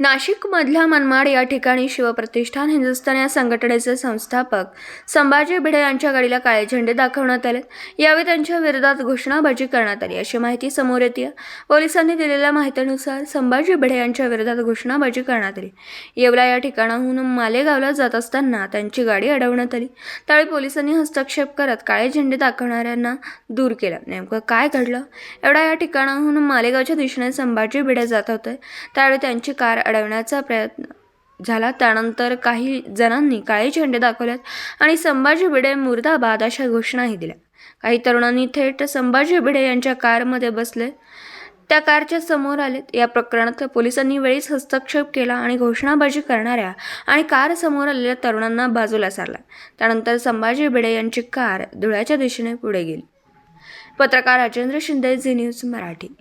नाशिकमधल्या मनमाड या ठिकाणी शिवप्रतिष्ठान हिंदुस्थान या संघटनेचे संस्थापक संभाजी भिडे यांच्या गाडीला काळे झेंडे दाखवण्यात आले. यावेळी त्यांच्या विरोधात घोषणाबाजी करण्यात आली. अशी माहिती समोर येते. पोलिसांनी दिलेल्या माहितीनुसार संभाजी भिडे यांच्या विरोधात घोषणाबाजी करण्यात आली. येवला या ठिकाणाहून मालेगावला जात असताना त्यांची गाडी अडवण्यात आली. त्यावेळी पोलिसांनी हस्तक्षेप करत काळे झेंडे दाखवणाऱ्यांना दूर केलं. नेमकं काय घडलं? एवढा या ठिकाणाहून मालेगावच्या दिशेने संभाजी भिडे जात होते. त्यावेळी त्यांची कार अडवण्याचा प्रयत्न झाला. त्यानंतर काही जणांनी काळे झेंडे दाखवल्यात आणि संभाजी भिडे मुर्दाबाद अशा घोषणाही दिल्या. काही तरुणांनी थेट संभाजी भिडे यांच्या कारमध्ये बसले. त्या कारच्या समोर आलेत. या प्रकरणात पोलिसांनी वेळीच हस्तक्षेप केला आणि घोषणाबाजी करणाऱ्या आणि कार समोर आलेल्या तरुणांना बाजूला सारला. त्यानंतर संभाजी भिडे यांची कार धुळ्याच्या दिशेने पुढे गेली. पत्रकार राजेंद्र शिंदे झी न्यूज मराठी.